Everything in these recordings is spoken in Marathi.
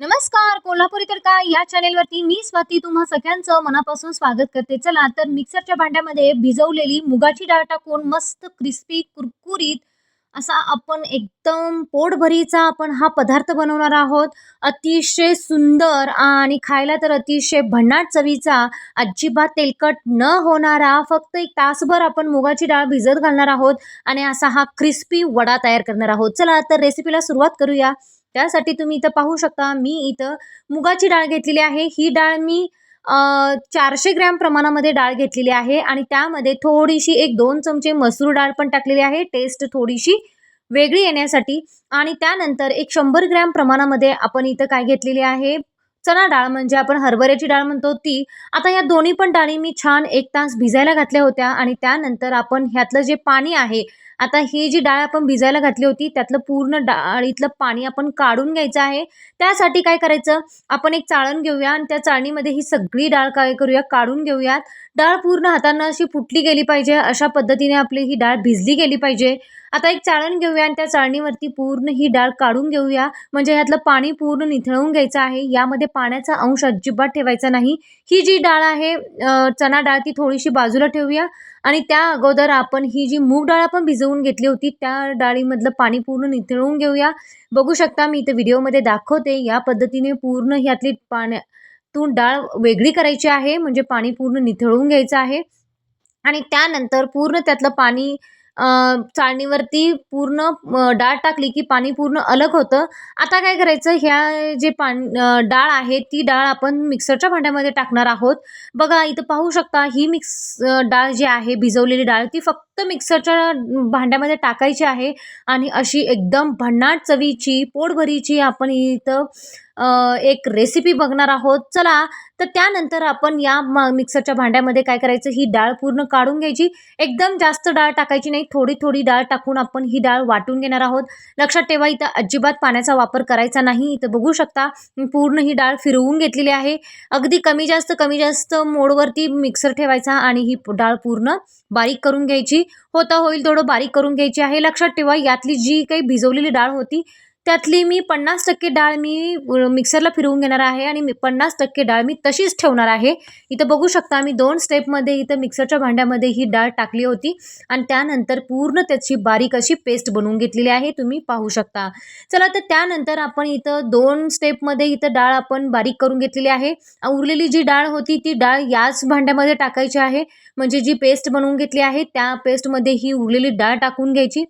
नमस्कार कोल्हापुरी काय या चॅनेलवरती मी स्वाती. तुम्हा सगळ्यांचं मनापासून स्वागत करते. चला तर मिक्सरच्या भांड्यामध्ये भिजवलेली मुगाची डाळ टाकून मस्त क्रिस्पी कुरकुरीत असा आपण एकदम पोटभरीचा आपण हा पदार्थ बनवणार आहोत. अतिशय सुंदर आणि खायला तर अतिशय भन्नाट चवीचा अजिबात तेलकट न होणारा फक्त एक तासभर आपण मुगाची डाळ भिजत घालणार आहोत आणि असा हा क्रिस्पी वडा तयार करणार आहोत. चला तर रेसिपीला सुरुवात करूया. त्यासाठी तुम्ही इथं पाहू शकता मी इथं मुगाची डाळ घेतलेली आहे. ही डाळ मी चारशे ग्रॅम प्रमाणामध्ये डाळ घेतलेली आहे आणि त्यामध्ये थोडीशी एक दोन चमचे मसूर डाळ पण टाकलेली आहे. टेस्ट थोडीशी वेगळी येण्यासाठी आणि त्यानंतर एक शंभर ग्रॅम प्रमाणामध्ये आपण इथं काय घेतलेली आहे? चणा डाळ म्हणजे आपण हरभऱ्याची डाळ म्हणतो ती. आता या दोन्ही पण डाळी मी छान एक तास भिजायला घातल्या होत्या आणि त्यानंतर आपण ह्यातलं जे पाणी आहे आता ही जी डाळ आपण भिजायला घातली होती त्यातलं पूर्ण डाळीतलं पाणी आपण काढून घ्यायचं आहे. त्यासाठी काय करायचं? आपण एक चाळण घेऊया आणि त्या चाळणीमध्ये ही सगळी डाळ काय करूया? काढून घेऊयात. डाळ पूर्ण हातानं अशी फुटली गेली पाहिजे अशा पद्धतीने आपली ही डाळ भिजली गेली पाहिजे. आता एक चाळण घेऊया आणि त्या चाळणीवरती पूर्ण ही डाळ काढून घेऊया. म्हणजे ह्यातलं पाणी पूर्ण निथळून घ्यायचं आहे. यामध्ये पाण्याचा अंश अजिबात ठेवायचा नाही. ही जी डाळ आहे चणा डाळ ती थोडीशी बाजूला ठेवूया. आणि त्या अगोदर आपण ही जी मूग डाळ आपण भिजवून घेतली होती त्या डाळीमधलं पाणी पूर्ण निथळून घेऊया. बघू शकता मी इथं व्हिडिओमध्ये दाखवते या पद्धतीने पूर्ण ह्यातली पाण्यातून डाळ वेगळी करायची आहे म्हणजे पाणी पूर्ण निथळून घ्यायचं आहे. आणि त्यानंतर पूर्ण त्यातलं पाणी चाळणीवरती पूर्ण डाळ टाकली की पाणी पूर्ण अलग होतं. आता काय करायचं? ह्या जे पान डाळ आहे ती डाळ आपण मिक्सरच्या भांड्यामध्ये टाकणार आहोत. बघा इथं पाहू शकता ही मिक्स डाळ जी आहे भिजवलेली डाळ ती फक्त मिक्सरच्या भांड्यामध्ये टाकायची आहे आणि अशी एकदम भन्नाट चवीची पोटभरीची आपण इथं एक रेसिपी बघणार आहोत. चला तर त्यानंतर आपण या मिक्सरच्या भांड्यामध्ये काय करायचं ही डाळ पूर्ण काढून घ्यायची. एकदम जास्त डाळ टाकायची नाही थोडी थोडी डाळ टाकून आपण ही डाळ वाटून घेणार आहोत. लक्षात ठेवा इथं अजिबात पाण्याचा वापर करायचा नाही. इथं बघू शकता पूर्ण ही डाळ फिरवून घेतलेली आहे. अगदी कमी जास्त कमी जास्त मोडवरती मिक्सर ठेवायचा आणि ही डाळ पूर्ण बारीक करून घ्यायची. होता होईल थोडं बारीक करून घ्यायची आहे. लक्षात ठेवा यातली जी काही भिजवलेली डाळ होती त्यातली मी पन्नास टक्के डाळ मी मिक्सरला फिरवून घेणार आहे आणि मी पन्नास टक्के डाळ मी तशीच ठेवणार आहे. इथं बघू शकता मी दोन स्टेपमध्ये इथं मिक्सरच्या भांड्यामध्ये ही डाळ टाकली होती आणि त्यानंतर पूर्ण त्याची बारीक अशी पेस्ट बनवून घेतलेली आहे. तुम्ही पाहू शकता. चला तर त्यानंतर आपण इथं दोन स्टेपमध्ये इथं डाळ आपण बारीक करून घेतलेली आहे. उरलेली जी डाळ होती ती डाळ याच भांड्यामध्ये टाकायची आहे. म्हणजे जी पेस्ट बनवून घेतली आहे त्या पेस्टमध्ये ही उरलेली डाळ टाकून घ्यायची.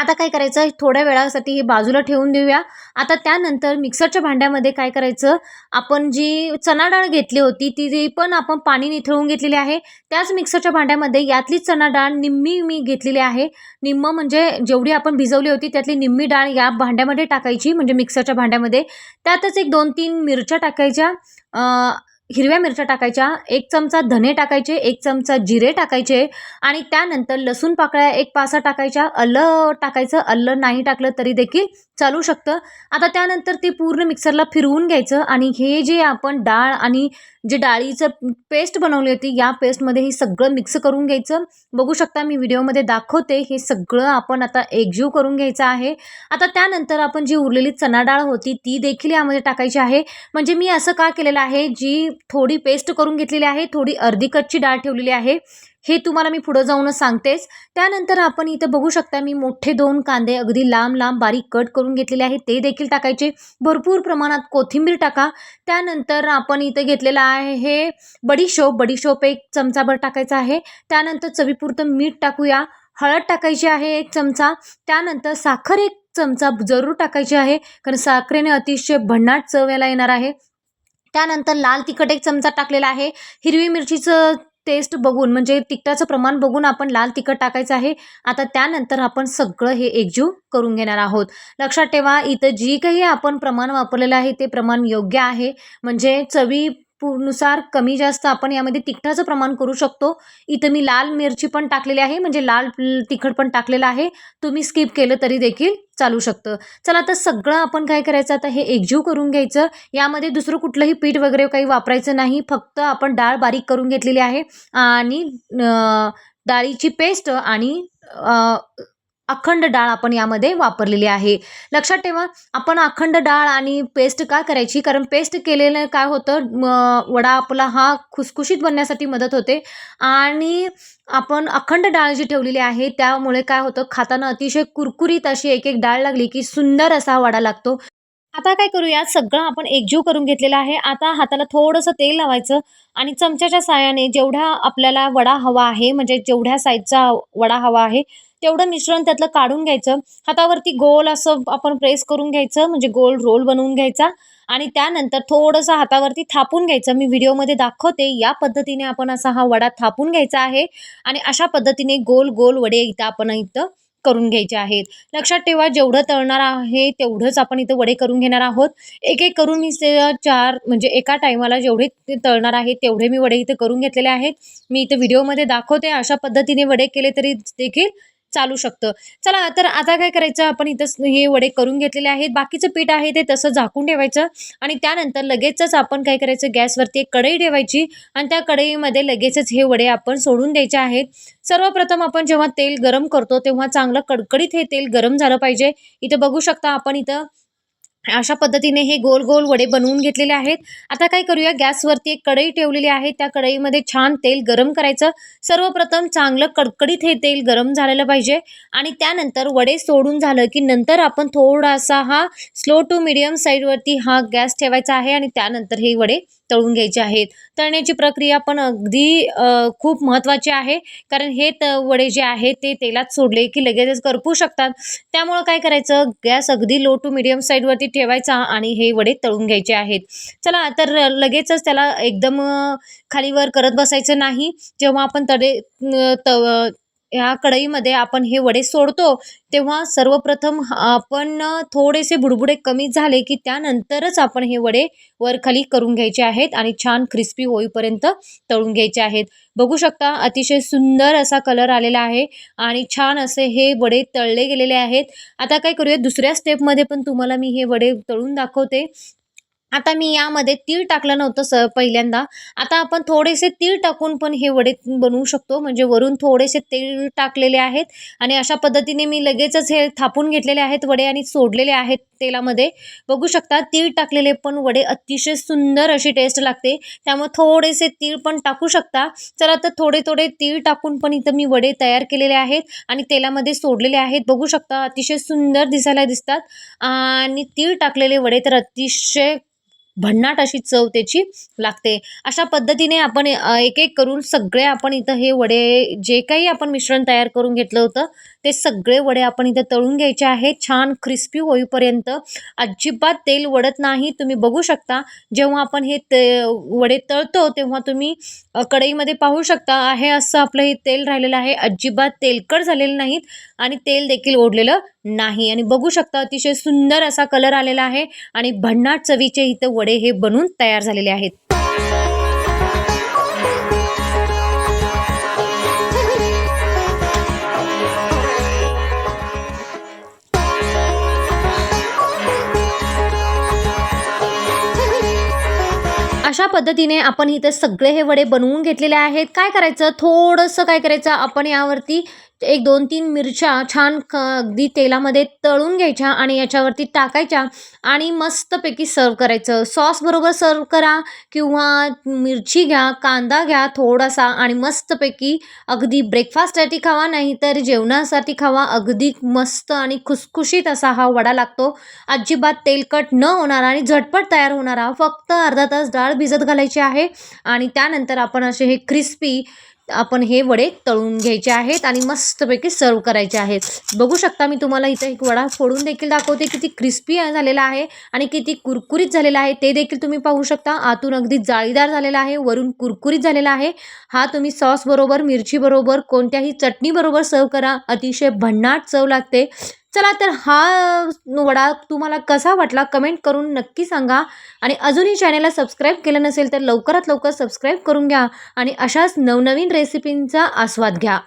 आता काय करायचं? थोड्या वेळासाठी हे बाजूला ठेवून देऊया. आता त्यानंतर मिक्सरच्या भांड्यामध्ये काय करायचं? आपण जी चणा डाळ घेतली होती ती जी पण आपण पाणी निथळून घेतलेली आहे त्याच मिक्सरच्या भांड्यामध्ये यातली चणा डाळ निम्मी मी घेतलेली आहे. निम्म म्हणजे जेवढी आपण भिजवली होती त्यातली निम्मी डाळ या भांड्यामध्ये टाकायची म्हणजे मिक्सरच्या भांड्यामध्ये. त्यातच एक दोन तीन मिरच्या टाकायच्या. हिरव्या मिरच्या टाकायच्या एक चमचा धने टाकायचे एक चमचा जिरे टाकायचे आणि त्यानंतर लसूण पाकळ्या एक पासा टाकायच्या. अल्लं टाकायचं अल्लं नाही टाकलं तरी देखील चालू शकतं. आता त्यानंतर ते पूर्ण मिक्सरला फिरवून घ्यायचं आणि हे जे आपण डाळ आणि जे डाळीचं पेस्ट बनवली होती या पेस्टमध्ये हे सगळं मिक्स करून घ्यायचं. बघू शकता मी व्हिडिओमध्ये दाखवते. हे सगळं आपण आता एकजीव करून घ्यायचं आहे. आता त्यानंतर आपण जी उरलेली चणा डाळ होती ती देखील यामध्ये टाकायची आहे. म्हणजे मी असं का केलेलं आहे? जी थोडी पेस्ट करून घेतलेली आहे थोडी अर्धी कच्ची डाळ ठेवलेली आहे. हे तुम्हाला मी पुढं जाऊनच सांगतेच. त्यानंतर आपण इथं बघू शकता मी मोठे दोन कांदे अगदी लांब लांब बारीक कट करून घेतलेले आहे ते देखील टाकायचे. भरपूर प्रमाणात कोथिंबीर टाका. त्यानंतर आपण इथं घेतलेलं आहे हे बडीशोप. बडीशोप एक चमचाभर टाकायचा आहे. त्यानंतर चवीपुरतं मीठ टाकूया. हळद टाकायची आहे एक चमचा. त्यानंतर साखर एक चमचा जरूर टाकायची आहे कारण साखरेने अतिशय भन्नाट चव याला येणार आहे. त्यानंतर लाल तिखट एक चमचा टाकलेला आहे. हिरवी मिरचीचं टेस्ट बघून म्हणजे तिखटाचं प्रमाण बघून आपण लाल तिखट टाकायचं आहे. आता त्यानंतर आपण सगळं हे एकजीव करून घेणार आहोत. लक्षात ठेवा इथं जी काही आपण प्रमाण वापरलेलं आहे ते प्रमाण योग्य आहे. म्हणजे चवी नुसार कमी जास्त आपण यामध्ये तिखटाचं प्रमाण करू शकतो. इथं मी लाल मिरची पण टाकलेली आहे म्हणजे लाल तिखट पण टाकलेलं आहे. तुम्ही स्किप केलं तरी देखील चालू शकतं. चला आता सगळं आपण काय करायचं? आता हे एकजीव करून घ्यायचं. यामध्ये दुसरं कुठलंही पीठ वगैरे काही वापरायचं नाही. फक्त आपण डाळ बारीक करून घेतलेली आहे आणि डाळीची पेस्ट आणि अखंड डाळ आपण यामध्ये वापरलेली आहे. लक्षात ठेवा आपण अखंड डाळ आणि पेस्ट का करायची? कारण पेस्ट केलेलं काय होतं? वडा आपला हा खुसखुशीत बनण्यासाठी मदत होते. आणि आपण अखंड डाळ जी ठेवलेली आहे त्यामुळे काय होतं? खाताना अतिशय कुरकुरीत अशी एक एक डाळ लागली की सुंदर असा वडा लागतो. आता काय करूया सगळं आपण एकजीव करून घेतलेलं आहे. आता हाताला थोडंसं तेल लावायचं आणि चमच्याच्या साहाय्याने जेवढा आपल्याला वडा हवा आहे म्हणजे जेवढ्या साईजचा वडा हवा आहे तेवढं मिश्रण त्यातलं काढून घ्यायचं. हातावरती गोल असं आपण प्रेस करून घ्यायचं म्हणजे गोल रोल बनवून घ्यायचा. आणि त्यानंतर थोडंसं हातावरती थापून घ्यायचं. मी व्हिडिओमध्ये दाखवते या पद्धतीने आपण असा हा वडा थापून घ्यायचा आहे. आणि अशा पद्धतीने गोल गोल वडे इथं आपण इथं करून घ्यायचे आहेत. लक्षात ठेवा जेवढं तळणार आहे तेवढंच आपण इथं वडे करून घेणार आहोत. एक एक करून मी चार म्हणजे एका टायमाला जेवढे ते तळणार आहे तेवढे मी वडे इथे करून घेतलेले आहेत. मी इथं व्हिडिओमध्ये दाखवते अशा पद्धतीने वडे केले तरी देखील चालू शकतं. चला तर आता काय करायचं? आपण इथं हे वडे करून घेतलेले आहेत. बाकीचं पीठ आहे ते तसं झाकून ठेवायचं आणि त्यानंतर लगेचच आपण काय करायचं? गॅसवरती एक कढई ठेवायची आणि त्या कढईमध्ये लगेचच हे वडे आपण सोडून द्यायचे आहेत. सर्वप्रथम आपण जेव्हा तेल गरम करतो तेव्हा चांगलं कडकडीत हे तेल गरम झालं पाहिजे. इथं बघू शकता आपण इथं अशा पद्धतीने हे गोल गोल वडे बनवून घेतलेले आहेत. आता काय करूया? गॅसवरती एक कढई ठेवलेली आहे. त्या कढईमध्ये छान तेल गरम करायचं. सर्वप्रथम चांगलं कडकडीत हे तेल गरम झालेलं पाहिजे आणि त्यानंतर वडे सोडून झालं की नंतर आपण थोडासा हा स्लो टू मिडियम साईडवरती हा गॅस ठेवायचा आहे आणि त्यानंतर हे वडे तळून घ्यायचे आहेत. तळण्याची प्रक्रिया पण अगदी खूप महत्त्वाची आहे. कारण हे त वडे जे आहेत ते तेलात सोडले की लगेचच करपू शकतात. त्यामुळं काय करायचं गॅस अगदी लो टू मिडियम साईडवरती ठेवायचा आणि हे वडे तळून घ्यायचे आहेत. चला तर लगेचच त्याला एकदम खालीवर करत बसायचं नाही. जेव्हा आपण तडे त तव ह्या कढईमध्ये आपण हे वडे सोडतो तेव्हा सर्वप्रथम आपण थोडेसे बुडबुडे कमी झाले की त्यानंतरच आपण हे वडे वर खाली करून घ्यायचे आहेत आणि छान क्रिस्पी होईपर्यंत तळून घ्यायचे आहेत. बघू शकता अतिशय सुंदर असा कलर आलेला आहे आणि छान असे हे वडे तळले गेलेले आहेत. आता काय करूया दुसऱ्या स्टेपमध्ये पण तुम्हाला मी हे वडे तळून दाखवते. आता मी यामध्ये तीळ टाकलं नव्हतं स पहिल्यांदा. आता आपण थोडेसे तीळ टाकून पण हे वडे बनवू शकतो. म्हणजे वरून थोडेसे तीळ टाकलेले आहेत आणि अशा पद्धतीने मी लगेचच हे थापून घेतलेले आहेत वडे आणि सोडलेले आहेत तेलामध्ये. बघू शकता तीळ टाकलेले पण वडे अतिशय सुंदर अशी टेस्ट लागते. त्यामुळे थोडेसे तीळ पण टाकू शकता. तर आता थोडे थोडे तीळ टाकून पण इथं मी वडे तयार केलेले आहेत आणि तेलामध्ये सोडलेले आहेत. बघू शकता अतिशय सुंदर दिसायला दिसतात. आणि तीळ टाकलेले वडे तर अतिशय भन्नाट अशी चव त्याची लागते. अशा पद्धतीने आपण एक एक करून सगळे आपण इथं हे वडे जे काही आपण मिश्रण तयार करून घेतलं होतं ते सगळे वडे आपण इथं तळून घ्यायचे आहेत. छान क्रिस्पी होईपर्यंत अजिबात तेल वडत नाही. तुम्ही बघू शकता जेव्हा आपण हे ते वडे तळतो तेव्हा तुम्ही कढईमध्ये पाहू शकता आहे असं आपलं हे तेल राहिलेलं आहे. अजिबात तेलकट झालेलं नाहीत आणि तेल देखील ओढलेलं नाही. आणि बघू शकता अतिशय सुंदर असा कलर आलेला आहे आणि भन्नाट चवीचे इथं वडे हे बनून तयार झालेले आहेत. अशा पद्धतीने आपण इथे सगळे हे वडे बनवून घेतलेले आहेत. काय करायचं? थोडंसं काय करायचं? आपण यावरती एक दोन तीन मिरच्या छान क अगदी तेलामध्ये तळून घ्यायच्या आणि याच्यावरती टाकायच्या आणि मस्तपैकी सर्व करायचं. सॉसबरोबर सर्व करा किंवा मिरची घ्या कांदा घ्या थोडासा आणि मस्तपैकी अगदी ब्रेकफास्टसाठी खावा नाही तर जेवणासाठी खावा. अगदी मस्त आणि खुसखुशीत असा हा वडा लागतो. अजिबात तेलकट न होणारा आणि झटपट तयार होणारा. फक्त अर्धा तास डाळ भिजत घालायची आहे आणि त्यानंतर आपण असे हे क्रिस्पी आपण हे वडे तळून घ्यायचे आहेत आणि मस्तपैकी सर्व करायचे आहेत. बघू शकता मी तुम्हाला इथं एक वडा फोडून देखील दाखवते. किती क्रिस्पी झालेला आहे आणि किती कुरकुरीत झालेला आहे. ते देखील तुम्ही पाहू शकता. आतून अगदी जाळीदार झालेला आहे. वरून कुरकुरीत झालेला आहे. हा तुम्ही सॉस बरोबर मिरची बरोबर कोणत्याही चटणीबरोबर सर्व करा. अतिशय भन्नाट चव लागते. चला तर हा वडा तुम्हाला कसा वाटला कमेंट करून नक्की सांगा. आणि अजूनही चॅनलला सबस्क्राईब केलं नसेल तर लवकरात लवकर सबस्क्राईब करून घ्या. आणि अशाच नवनवीन रेसिपींचा आस्वाद घ्या.